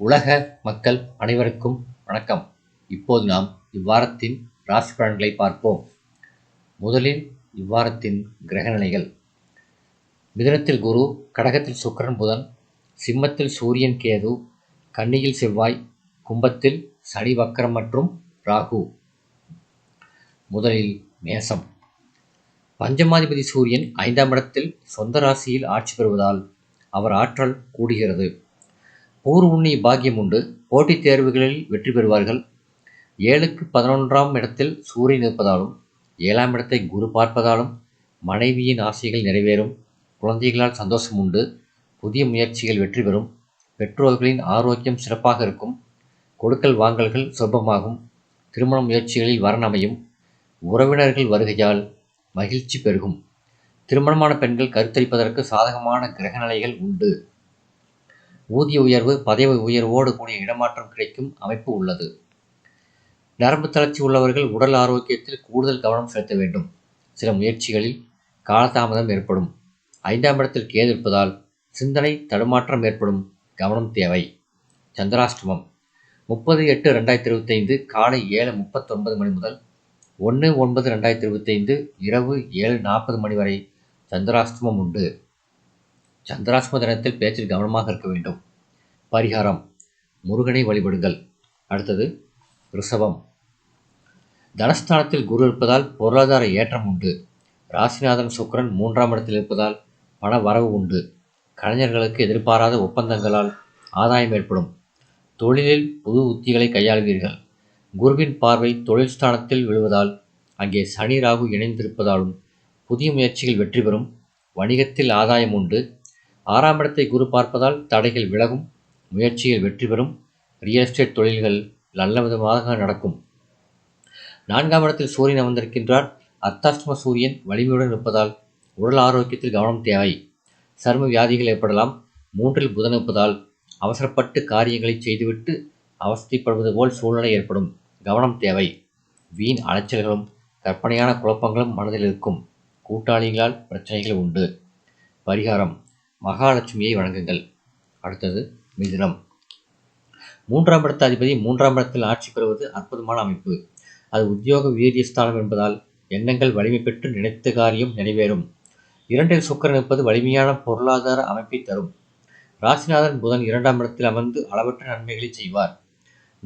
உலக மக்கள் அனைவருக்கும் வணக்கம். இப்போது நாம் இவ்வாரத்தின் ராசி பலன்களை பார்ப்போம். முதலில் இவ்வாரத்தின் கிரகநிலைகள். மிதனத்தில் குரு கடகத்தில் சுக்கிரன் புதன் சிம்மத்தில் சூரியன் கேது கன்னியில் செவ்வாய் கும்பத்தில் சனி வக்கரம் மற்றும் ராகு. முதலில் மேசம். பஞ்சமாதிபதி சூரியன் ஐந்தாம் இடத்தில் சொந்த ராசியில் ஆட்சி பெறுவதால் அவர் ஆற்றல் கூடுகிறது. ஊர் உண்ணிய பாக்கியம் உண்டு. போட்டித் தேர்வுகளில் வெற்றி பெறுவார்கள். ஏழுக்கு பதினொன்றாம் இடத்தில் சூரியன் இருப்பதாலும் ஏழாம் இடத்தை குரு பார்ப்பதாலும் மனைவியின் ஆசைகள் நிறைவேறும். குழந்தைகளால் சந்தோஷம் உண்டு. புதிய முயற்சிகள் வெற்றி பெறும். பெற்றோர்களின் ஆரோக்கியம் சிறப்பாக இருக்கும். கொடுக்கல் வாங்கல்கள் சுலபமாகும். திருமண முயற்சிகளில் வரன் அமையும். உறவினர்கள் வருகையால் மகிழ்ச்சி பெருகும். திருமணமான பெண்கள் கருத்தரிப்பதற்கு சாதகமான கிரகநிலைகள் உண்டு. ஊதிய உயர்வு பதவி உயர்வோடு கூடிய இடமாற்றம் கிடைக்கும் அமைப்பு உள்ளது. நரம்பு தளர்ச்சி உள்ளவர்கள் உடல் ஆரோக்கியத்தில் கூடுதல் கவனம் செலுத்த வேண்டும். சில முயற்சிகளில் காலதாமதம் ஏற்படும். ஐந்தாம் இடத்தில் கேது இருப்பதால் சிந்தனை தடுமாற்றம் ஏற்படும். கவனம் தேவை. சந்திராஷ்டமம். முப்பது எட்டு ரெண்டாயிரத்தி இருபத்தைந்து காலை ஏழு முப்பத்தொன்பது மணி முதல் ஒன்று ஒன்பது ரெண்டாயிரத்தி இருபத்தைந்து இரவு ஏழு நாற்பது மணி வரை சந்திராஷ்டமம் உண்டு. சந்திராஸ்மதனத்தில் பேச்சில் கவனமாக இருக்க வேண்டும். பரிகாரம். முருகனை வழிபடுங்கள். அடுத்தது ரிஷபம். தனஸ்தானத்தில் குரு இருப்பதால் பொருளாதார ஏற்றம் உண்டு. ராசிநாதன் சுக்கரன் மூன்றாம் இடத்தில் இருப்பதால் பண வரவு உண்டு. கலைஞர்களுக்கு எதிர்பாராத ஒப்பந்தங்களால் ஆதாயம் ஏற்படும். தொழிலில் புது உத்திகளை கையாளுவீர்கள். குருவின் பார்வை தொழில் ஸ்தானத்தில் விழுவதால் அங்கே சனி ராகு இணைந்திருப்பதாலும் புதிய முயற்சிகள் வெற்றி பெறும். வணிகத்தில் ஆதாயம் உண்டு. ஆறாம் இடத்தை குரு பார்ப்பதால் தடைகள் விலகும் முயற்சியில் வெற்றி பெறும் ரியல் எஸ்டேட் தொழில்கள் நல்ல விதமாக நடக்கும். நான்காம் இடத்தில் சூரியன் அமர்ந்திருக்கின்றார். அர்த்தாஷ்டம சூரியன் வலிமையுடன் இருப்பதால் உடல் ஆரோக்கியத்தில் கவனம் தேவை. சர்ம வியாதிகள் ஏற்படலாம். மூன்றில் புதன் இருப்பதால் அவசரப்பட்டு காரியங்களை செய்துவிட்டு அவஸ்தைப்படுவது போல் சூழ்நிலை ஏற்படும். கவனம் தேவை. வீண் அலைச்சல்களும் கற்பனையான குழப்பங்களும் மனதில் இருக்கும். கூட்டாளிகளால் பிரச்சனைகள் உண்டு. பரிகாரம். மகாலட்சுமியை வணங்குங்கள். அடுத்தது மிதுனம். மூன்றாம் இடத்த அதிபதி மூன்றாம் இடத்தில் ஆட்சி பெறுவது அற்புதமான அமைப்பு. அது உத்தியோக வீரியஸ்தானம் என்பதால் எண்ணங்கள் வலிமை பெற்று நினைத்த காரியம் நிறைவேறும். இரண்டில் சுக்கரன் இருப்பது வலிமையான பொருளாதார அமைப்பை தரும். ராசிநாதன் புதன் இரண்டாம் இடத்தில் அமர்ந்து அளவற்ற நன்மைகளை செய்வார்.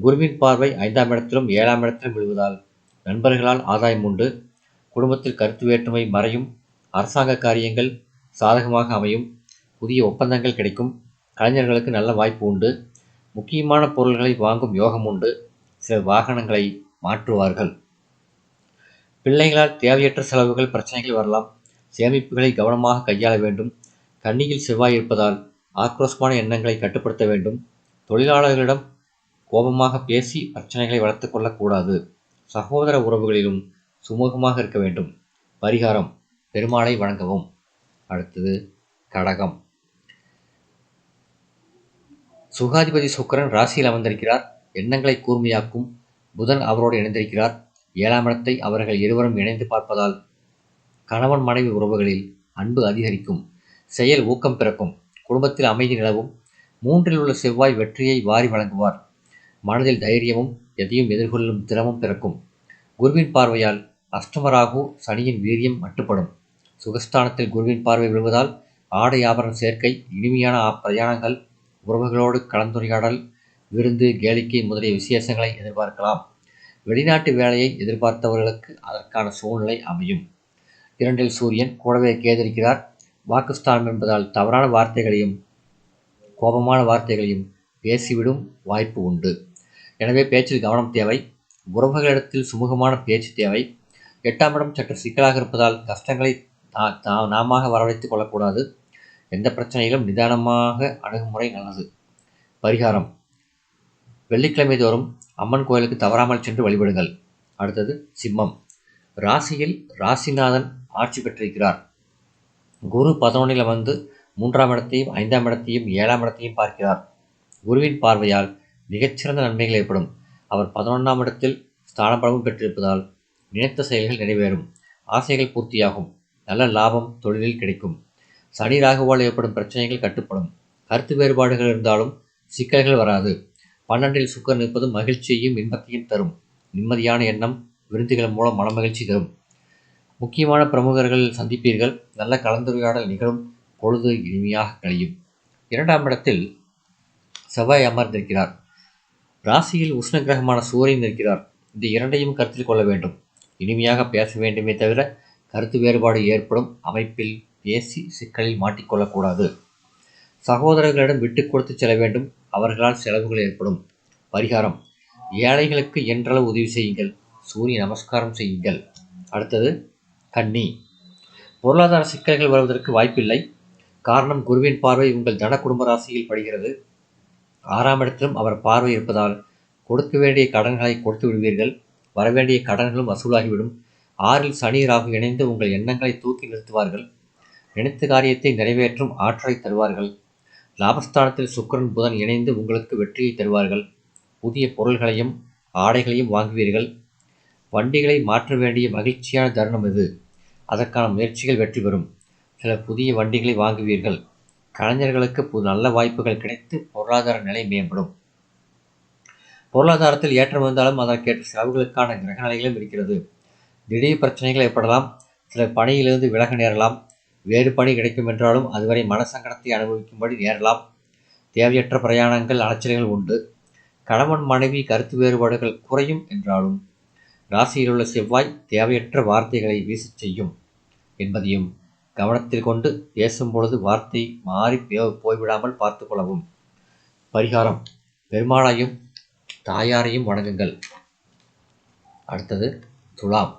குருவின் பார்வை ஐந்தாம் இடத்திலும் ஏழாம் இடத்திலும் விழுவதால் நண்பர்களால் ஆதாயம் உண்டு. குடும்பத்தில் கருத்து வேற்றுமை மறையும். அரசாங்க காரியங்கள் சாதகமாக அமையும். புதிய ஒப்பந்தங்கள் கிடைக்கும். கலைஞர்களுக்கு நல்ல வாய்ப்பு உண்டு. முக்கியமான பொருள்களை வாங்கும் யோகம் உண்டு. சில வாகனங்களை மாற்றுவார்கள். பிள்ளைகளால் தேவையற்ற செலவுகள் பிரச்சனைகள் வரலாம். சேமிப்புகளை கவனமாக கையாள வேண்டும். கன்னியில் செவ்வாய் இருப்பதால் ஆக்ரோஷமான எண்ணங்களை கட்டுப்படுத்த வேண்டும். தொழிலாளர்களிடம் கோபமாக பேசி பிரச்சனைகளை வளர்த்து கொள்ளக்கூடாது. சகோதர உறவுகளிலும் சுமூகமாக இருக்க வேண்டும். பரிகாரம் பெருமாளை வணங்கவும். அடுத்தது கடகம். சுகாதிபதி சுக்கரன் ராசியில் அமர்ந்திருக்கிறார். எண்ணங்களை கூர்மையாக்கும் புதன் அவரோடு இணைந்திருக்கிறார். ஏழாம் இடத்தை அவர்கள் இருவரும் இணைந்து பார்ப்பதால் கணவன் மனைவி உறவுகளில் அன்பு அதிகரிக்கும். செயல் ஊக்கம் பிறக்கும். குடும்பத்தில் அமைதி நிலவும். மூன்றில் உள்ள செவ்வாய் வெற்றியை வாரி வழங்குவார். மனதில் தைரியமும் எதையும் எதிர்கொள்ளும் திறமும் பிறக்கும். குருவின் பார்வையால் அஷ்டமராகு சனியின் வீரியம் மட்டுப்படும். சுகஸ்தானத்தில் குருவின் பார்வை விழுவதால் ஆடை ஆபரண சேர்க்கை இனிமையான பிரயாணங்கள் உறவுகளோடு கலந்துரையாடல் விருந்து கேளிக்கை முதலிய விசேஷங்களை எதிர்பார்க்கலாம். வெளிநாட்டு வேலையை எதிர்பார்த்தவர்களுக்கு அதற்கான சூழ்நிலை அமையும். இரண்டில் சூரியன் கூடவே கேதரிக்கிறார் வாக்குஸ்தானம் என்பதால் தவறான வார்த்தைகளையும் கோபமான வார்த்தைகளையும் பேசிவிடும் வாய்ப்பு உண்டு. எனவே பேச்சில் கவனம் தேவை. உறவுகளிடத்தில் சுமூகமான பேச்சு தேவை. எட்டாம் இடம் சற்று சிக்கலாக இருப்பதால் கஷ்டங்களை தா நாம வரவழைத்துக் கொள்ளக்கூடாது. எந்த பிரச்சனையிலும் நிதானமாக அணுகுமுறை நல்லது. பரிகாரம். வெள்ளிக்கிழமை தோறும் அம்மன் கோயிலுக்கு தவறாமல் சென்று வழிபடுங்கள். அடுத்தது சிம்மம். ராசியில் ராசிநாதன் ஆட்சி பெற்றிருக்கிறார். குரு பதினொன்றில் வந்து மூன்றாம் இடத்தையும் ஐந்தாம் இடத்தையும் ஏழாம் இடத்தையும் பார்க்கிறார். குருவின் பார்வையால் மிகச்சிறந்த நன்மைகள் ஏற்படும். அவர் பதினொன்றாம் இடத்தில் ஸ்தானப்படமும் பெற்றிருப்பதால் நினைத்த செயல்கள் நிறைவேறும். ஆசைகள் பூர்த்தியாகும். நல்ல லாபம் தொழிலில் கிடைக்கும். சனி ராகுவால் ஏற்படும் பிரச்சனைகள் கட்டுப்படும். கருத்து வேறுபாடுகள் இருந்தாலும் சிக்கல்கள் வராது. பன்னெண்டில் சுக்கரன் இருப்பது மகிழ்ச்சியையும் இன்பத்தையும் தரும். நிம்மதியான எண்ணம் விருந்துகள் மூலம் மனமகிழ்ச்சி தரும். முக்கியமான பிரமுகர்கள் சந்திப்பீர்கள். நல்ல கலந்துரையாடல் நிகழும். பொழுது இனிமையாக கழியும். இரண்டாம் இடத்தில் செவ்வாய் அமர்ந்திருக்கிறார். ராசியில் உஷ்ண கிரகமான சூரியன் இருக்கிறார் இந்த இரண்டையும் கருத்தில் கொள்ள வேண்டும். இனிமையாக பேச வேண்டுமே தவிர கருத்து வேறுபாடு ஏற்படும். அமைப்பில் பேசி சிக்கலில் மாட்டிக்கொள்ளக்கூடாது. சகோதரர்களிடம் விட்டு கொடுத்து செல்ல வேண்டும். அவர்களால் செலவுகள் ஏற்படும். பரிகாரம். ஏழைகளுக்கு என்றளவு உதவி செய்யுங்கள். சூரிய நமஸ்காரம் செய்யுங்கள். அடுத்தது கன்னி. பொருளாதார சிக்கல்கள் வருவதற்கு வாய்ப்பில்லை. காரணம் குருவின் பார்வை உங்கள் தன குடும்ப ராசியில் படுகிறது. ஆறாம் இடத்திலும் அவர் பார்வை இருப்பதால் கொடுக்க வேண்டிய கடன்களை கொடுத்து விடுவீர்கள். வரவேண்டிய கடன்களும் வசூலாகிவிடும். ஆறில் சனி ராகு இணைந்து உங்கள் எண்ணங்களை தூக்கி நிறுத்துவார்கள். நினைத்த காரியத்தை நிறைவேற்றும் ஆற்றலை தருவார்கள். லாபஸ்தானத்தில் சுக்கரன் புதன் இணைந்து உங்களுக்கு வெற்றியை தருவார்கள். புதிய பொருள்களையும் ஆடைகளையும் வாங்குவீர்கள். வண்டிகளை மாற்ற வேண்டிய மகிழ்ச்சியான தருணம் இது. அதற்கான முயற்சிகள் வெற்றி பெறும். சில புதிய வண்டிகளை வாங்குவீர்கள். கலைஞர்களுக்கு புது நல்ல வாய்ப்புகள் கிடைத்து பொருளாதார நிலை மேம்படும். பொருளாதாரத்தில் ஏற்றம் வந்தாலும் அதற்கேற்ற செலவுகளுக்கான கிரக நிலைகளும் இருக்கிறது. திடீர் பிரச்சனைகள் ஏற்படலாம். சில பணியிலிருந்து விலக நேரலாம். வேறு பணி கிடைக்கும் என்றாலும் அதுவரை மனசங்கடத்தை அனுபவிக்கும்படி நேரலாம். தேவையற்ற பிரயாணங்கள் அலைச்சல்கள் உண்டு. கணவன் மனைவி கருத்து வேறுபாடுகள் குறையும் என்றாலும் ராசியில் உள்ள செவ்வாய் தேவையற்ற வார்த்தைகளை வீசச் செய்யும் என்பதையும் கவனத்தில் கொண்டு பேசும்பொழுது வார்த்தை மாறி போய்விடாமல் பார்த்து கொள்ளவும். பரிகாரம் பெருமாளையும் தாயாரையும் வணங்குங்கள். அடுத்தது துலாம்.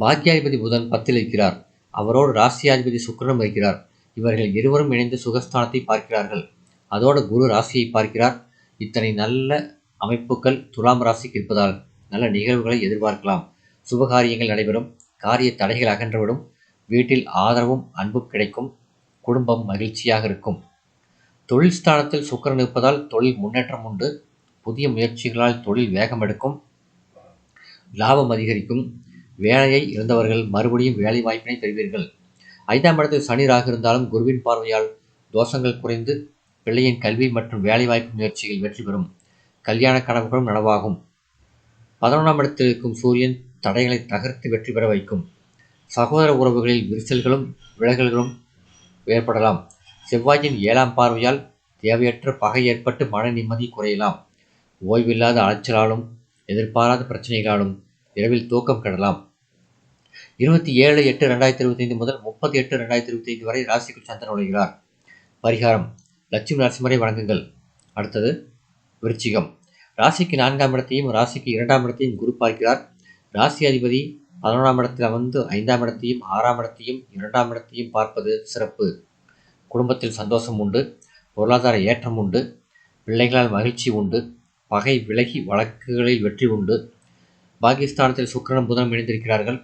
பாக்கியாதிபதி புதன் பத்தில் இருக்கிறார் அவரோடு ராசியாதிபதி சுக்கரனும் இருக்கிறார். இவர்கள் இருவரும் இணைந்து சுகஸ்தானத்தை பார்க்கிறார்கள். அதோடு குரு ராசியை பார்க்கிறார். இத்தனை நல்ல அமைப்புகள் துலாம் ராசிக்கு இருப்பதால் நல்ல நிகழ்வுகளை எதிர்பார்க்கலாம். சுபகாரியங்கள் நடைபெறும். காரிய தடைகள் அகன்றுவிடும். வீட்டில் ஆதரவும் அன்பும் கிடைக்கும். குடும்பம் மகிழ்ச்சியாக இருக்கும். தொழில் ஸ்தானத்தில் சுக்கரன் இருப்பதால் தொழில் முன்னேற்றம் உண்டு. புதிய முயற்சிகளால் தொழில் வேகம் எடுக்கும். லாபம் அதிகரிக்கும். வேலையை இழந்தவர்கள் மறுபடியும் வேலை வாய்ப்பினை பெறுவீர்கள். ஐந்தாம் இடத்தில் சனி ராக இருந்தாலும் குருவின் பார்வையால் தோஷங்கள் குறைந்து பிள்ளையின் கல்வி மற்றும் வேலைவாய்ப்பு முயற்சிகள் வெற்றி பெறும். கல்யாண கனவுகளும் நனவாகும். பதினொன்றாம் இடத்தில் இருக்கும் சூரியன் தடைகளை தகர்த்து வெற்றி பெற வைக்கும். சகோதர உறவுகளில் விரிசல்களும் விலகல்களும் ஏற்படலாம். செவ்வாயின் ஏழாம் பார்வையால் தேவையற்ற பகை ஏற்பட்டு மன நிம்மதி குறையலாம். ஓய்வில்லாத அலைச்சலாலும் எதிர்பாராத பிரச்சனைகளாலும் இரவில் தூக்கம் கெடலாம். இருபத்தி ஏழு எட்டு ரெண்டாயிரத்தி இருபத்தி ஐந்து முதல் முப்பத்தி எட்டு ரெண்டாயிரத்தி இருபத்தி ஐந்து வரை ராசிக்கு சந்திரன் உழைகிறார் பரிகாரம் லட்சுமி நரசிம்மரை வணங்குங்கள். அடுத்தது விருச்சிகம். ராசிக்கு நான்காம் இடத்தையும் ராசிக்கு இரண்டாம் இடத்தையும் குரு பார்க்கிறார். ராசி அதிபதி பதினொன்றாம் இடத்தில் வந்து ஐந்தாம் இடத்தையும் ஆறாம் இடத்தையும் இரண்டாம் இடத்தையும் பார்ப்பது சிறப்பு. குடும்பத்தில் சந்தோஷம் உண்டு பொருளாதார ஏற்றம் உண்டு பிள்ளைகளால் மகிழ்ச்சி உண்டு பகை விலகி வழக்குகளில் வெற்றி உண்டு. பாகிஸ்தானத்தில் சுக்கரன் புதனம் இணைந்திருக்கிறார்கள்.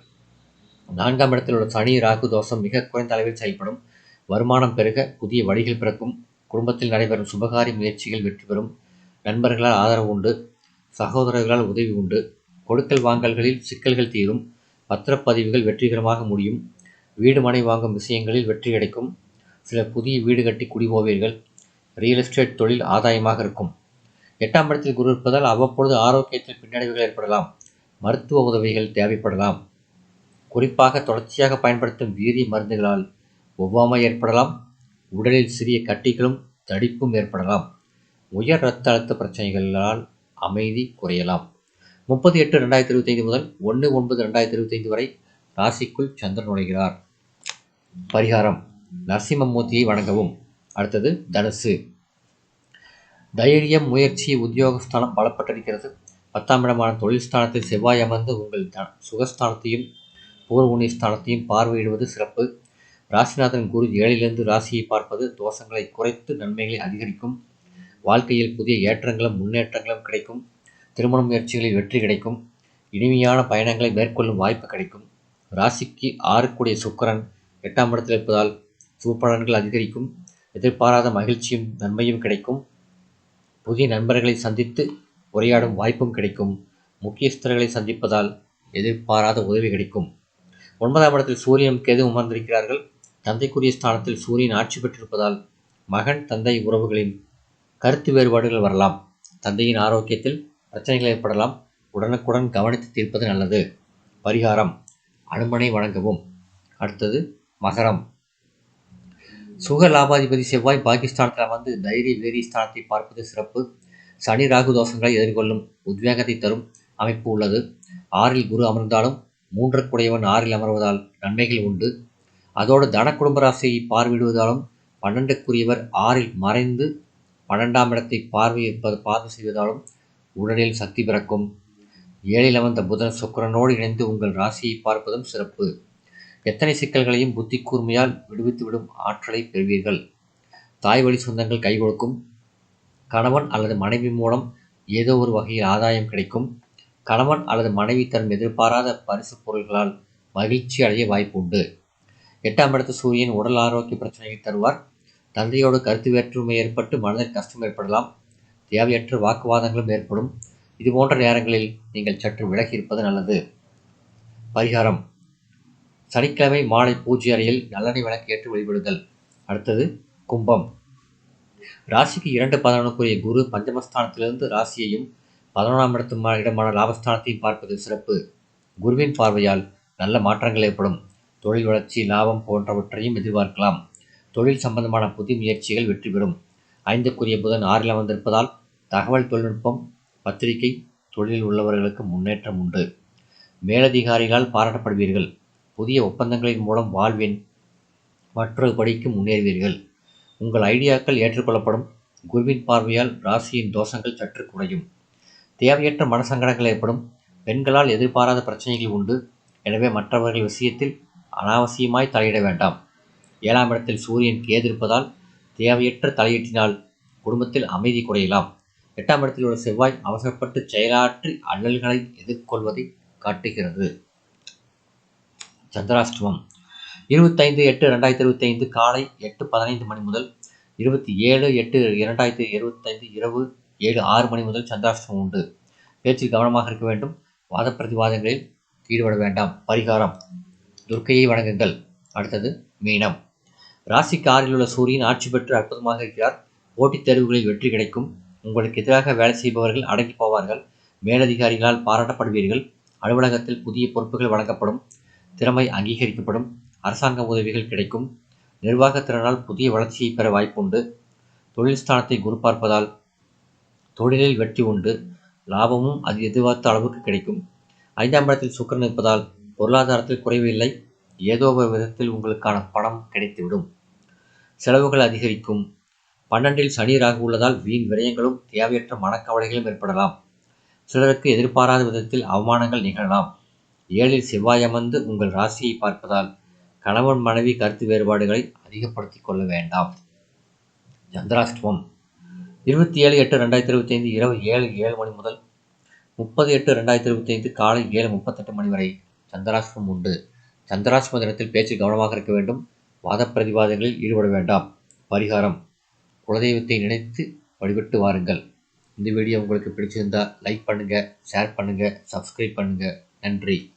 நான்காம் இடத்தில் உள்ள சனி ராகு தோஷம் மிக குறைந்த அளவில் செயல்படும். வருமானம் பெருக புதிய வழிகள் பிறக்கும். குடும்பத்தில் நடைபெறும் சுபகாரி முயற்சிகள் வெற்றி பெறும். நண்பர்களால் ஆதரவு உண்டு. சகோதரர்களால் உதவி உண்டு. கொடுக்கல் வாங்கல்களில் சிக்கல்கள் தீரும். பத்திரப்பதிவுகள் வெற்றிகரமாக முடியும். வீடு மனை வாங்கும் விஷயங்களில் வெற்றி கிடைக்கும். சில புதிய வீடு கட்டி குடிபோவீர்கள் ரியல் எஸ்டேட் தொழில் ஆதாயமாக இருக்கும். எட்டாம் இடத்தில் குரு இருப்பதால் அவ்வப்பொழுது ஆரோக்கியத்தில் பின்னடைவுகள் ஏற்படலாம். மருத்துவ உதவிகள் தேவைப்படலாம். குறிப்பாக தொடர்ச்சியாக பயன்படுத்தும் வீரிய மருந்துகளால் ஒவ்வாமை ஏற்படலாம் உடலில் சிறிய கட்டிகளும் தடிப்பும் ஏற்படலாம். உயர் இரத்த அழுத்த பிரச்சனைகளால் அமைதி குறையலாம். முப்பது எட்டு ரெண்டாயிரத்தி இருபத்தைந்து முதல் ஒன்று ஒன்பது ரெண்டாயிரத்தி இருபத்தைந்து வரை ராசிக்குள் சந்திரன் நுழைகிறார். பரிகாரம். நரசிம்மமூர்த்தியை வணங்கவும். அடுத்தது தனுசு. தைரியம் முயற்சி உத்தியோகஸ்தானம் பலப்பட்டிருக்கிறது பத்தாம் இடமான தொழில் ஸ்தானத்தில் செவ்வாய் அமர்ந்து உங்கள் த சுகஸ்தானத்தையும் பூர்வ ஸ்தானத்தையும் பார்வையிடுவது சிறப்பு. ராசிநாதன் குரு ஏழிலிருந்து ராசியை பார்ப்பது தோஷங்களை குறைத்து நன்மைகளை அதிகரிக்கும். வாழ்க்கையில் புதிய ஏற்றங்களும் முன்னேற்றங்களும் கிடைக்கும். திருமண முயற்சிகளில் வெற்றி கிடைக்கும். இனிமையான பயணங்களை மேற்கொள்ளும் வாய்ப்பு கிடைக்கும். ராசிக்கு ஆறுக்குடைய சுக்கரன் எட்டாம் இடத்தில் இருப்பதால் சுபலன்கள் அதிகரிக்கும். எதிர்பாராத மகிழ்ச்சியும் நன்மையும் கிடைக்கும். புதிய நண்பர்களை சந்தித்து உரையாடும் வாய்ப்பும் கிடைக்கும். முக்கியஸ்தர்களை சந்திப்பதால் எதிர்பாராத உதவி கிடைக்கும். ஒன்பதாம் இடத்தில் சூரியன் கேது உமர்ந்திருக்கிறார்கள். தந்தைக்குரிய ஸ்தானத்தில் சூரியன் ஆட்சி பெற்றிருப்பதால் மகன் தந்தை உறவுகளின் கருத்து வேறுபாடுகள் வரலாம். தந்தையின் ஆரோக்கியத்தில் பிரச்சனைகள் ஏற்படலாம். உடனுக்குடன் கவனித்து தீர்ப்பது நல்லது. பரிகாரம் அனுமனை வழங்கவும். அடுத்தது மகரம். சுக லாபாதிபதி செவ்வாய் பாகிஸ்தானத்தில் வந்து தைரிய வேரி ஸ்தானத்தை பார்ப்பது சிறப்பு. சனி ராகு தோஷங்களை எதிர்கொள்ளும் உத்வேகத்தை தரும் அமைப்பு உள்ளது. ஆறில் குரு அமர்ந்தாலும் மூன்றுக்குடையவன் ஆறில் அமர்வதால் நன்மைகள் உண்டு. அதோடு தன குடும்ப ராசியை பார்வையிடுவதாலும் பன்னெண்டுக்குரியவர் ஆறில் மறைந்து பன்னெண்டாம் இடத்தை பார்வையிருப்பது பார்வை செய்வதாலும் உடலில் சக்தி பிறக்கும். ஏழில் அமர்ந்த புதன் சுக்கரனோடு இணைந்து உங்கள் ராசியை பார்ப்பதும் சிறப்பு. எத்தனை சிக்கல்களையும் புத்தி கூர்மையால் விடுவித்துவிடும் ஆற்றலை பெறுவீர்கள். தாய் வழி சொந்தங்கள் கை கொடுக்கும். கணவன் அல்லது மனைவி மூலம் ஏதோ ஒரு வகையில் ஆதாயம் கிடைக்கும். கணவன் அல்லது மனைவி தரும் எதிர்பாராத பரிசு பொருள்களால் மகிழ்ச்சி அடைய வாய்ப்பு உண்டு. எட்டாம் இடத்து சூரியன் உடல் ஆரோக்கிய பிரச்சனையை தருவார். தந்தையோடு கருத்து வேற்றுமை ஏற்பட்டு மனதில் கஷ்டம் ஏற்படலாம். தேவையற்ற வாக்குவாதங்களும் ஏற்படும். இது போன்ற நேரங்களில் நீங்கள் சற்று விலகி இருப்பது நல்லது. பரிகாரம். சனிக்கிழமை மாலை பூஜை அறையில் நல்லெண்ணெய் விளக்கு ஏற்று வழிபடுதல். அடுத்தது கும்பம். ராசிக்கு இரண்டு பதினொன்றுக்குரிய குரு பஞ்சமஸ்தானத்திலிருந்து ராசியையும் பதினொன்றாம் இடத்து இடமான லாபஸ்தானத்தையும் பார்ப்பது சிறப்பு. குருவின் பார்வையால் நல்ல மாற்றங்கள் ஏற்படும். தொழில் வளர்ச்சி லாபம் போன்றவற்றையும் எதிர்பார்க்கலாம். தொழில் சம்பந்தமான புதிய முயற்சிகள் வெற்றி பெறும். ஐந்துக்குரிய புதன் ஆறில் அமர்ந்திருப்பதால் தகவல் தொழில்நுட்பம் பத்திரிகை தொழிலில் உள்ளவர்களுக்கு முன்னேற்றம் உண்டு. மேலதிகாரிகளால் பாராட்டப்படுவீர்கள். புதிய ஒப்பந்தங்களின் மூலம் வாழ்வின் மற்றொரு படிக்கு முன்னேறுவீர்கள். உங்கள் ஐடியாக்கள் ஏற்றுக்கொள்ளப்படும். குருவின் பார்வையால் ராசியின் தோஷங்கள் சற்று குறையும். தேவையற்ற மனசங்கடங்கள் ஏற்படும். பெண்களால் எதிர்பாராத பிரச்சனைகள் உண்டு. எனவே மற்றவர்கள் விஷயத்தில் அனாவசியமாய் தலையிட வேண்டாம். ஏழாம் இடத்தில் சூரியன் கேதிருப்பதால் தேவையற்ற தலையீட்டினால் குடும்பத்தில் அமைதி குறையலாம். எட்டாம் இடத்தில் உள்ள செவ்வாய் அவசரப்பட்டு செயலாற்றி அல்லல்களை எதிர்கொள்வதை காட்டுகிறது. சந்திராஷ்டமம். இருபத்தைந்து எட்டு ரெண்டாயிரத்தி இருபத்தி ஐந்து காலை எட்டு பதினைந்து மணி முதல் இருபத்தி ஏழு எட்டு இரண்டாயிரத்தி இருபத்தைந்து இரவு ஏழு ஆறு மணி முதல் சந்திராஷ்டமம் உண்டு. பேச்சில் கவனமாக இருக்க வேண்டும். வாத பிரதிவாதங்களில் ஈடுபட வேண்டாம். பரிகாரம். துர்க்கையை வணங்குங்கள். அடுத்தது மீனம். ராசிக்கு ஆறில் உள்ள சூரியன் ஆட்சி பெற்று அற்புதமாக இருக்கிறார். போட்டித் தேர்வுகளில் வெற்றி கிடைக்கும். உங்களுக்கு எதிராக வேலை செய்பவர்கள் அடங்கி போவார்கள். மேலதிகாரிகளால் பாராட்டப்படுவீர்கள். அலுவலகத்தில் புதிய பொறுப்புகள் வழங்கப்படும். திறமை அங்கீகரிக்கப்படும். அரசாங்க உதவிகள் கிடைக்கும். நிர்வாகத்திறனால் புதிய வளர்ச்சியை பெற வாய்ப்புண்டு. தொழில் ஸ்தானத்தை குரு பார்ப்பதால் தொழிலில் வெற்றி உண்டு லாபமும் அது எதிர்பார்த்த அளவுக்கு கிடைக்கும். ஐந்தாம் இடத்தில் சுக்கரன் இருப்பதால் பொருளாதாரத்தில் குறைவு இல்லை ஏதோ ஒரு விதத்தில் உங்களுக்கான பணம் கிடைத்துவிடும். செலவுகள் அதிகரிக்கும். பன்னெண்டில் சனி ராகு உள்ளதால் வீண் விரயங்களும் தேவையற்ற மனக்கவலைகளும் ஏற்படலாம். சிலருக்கு எதிர்பாராத விதத்தில் அவமானங்கள் நிகழலாம். ஏழில் செவ்வாய் அமர்ந்து உங்கள் ராசியை பார்ப்பதால் கணவன் மனைவி கருத்து வேறுபாடுகளை அதிகப்படுத்திக் கொள்ள வேண்டாம். சந்திராஷ்டமம். இருபத்தி ஏழு எட்டு ரெண்டாயிரத்தி இருபத்தி ஐந்து இரவு ஏழு ஏழு மணி முதல் முப்பது எட்டு ரெண்டாயிரத்தி இருபத்தி ஐந்து காலை ஏழு முப்பத்தெட்டு மணி வரை சந்திராஷ்டமம் உண்டு. சந்திராஷ்டம தினத்தில் பேச்சு கவனமாக இருக்க வேண்டும். வாத பிரதிவாதங்களில் ஈடுபட வேண்டாம். பரிகாரம். குலதெய்வத்தை நினைத்து வழிபட்டு வாருங்கள். இந்த வீடியோ உங்களுக்கு பிடிச்சிருந்தா லைக் பண்ணுங்கள் ஷேர் பண்ணுங்கள் சப்ஸ்கிரைப் பண்ணுங்கள் நன்றி.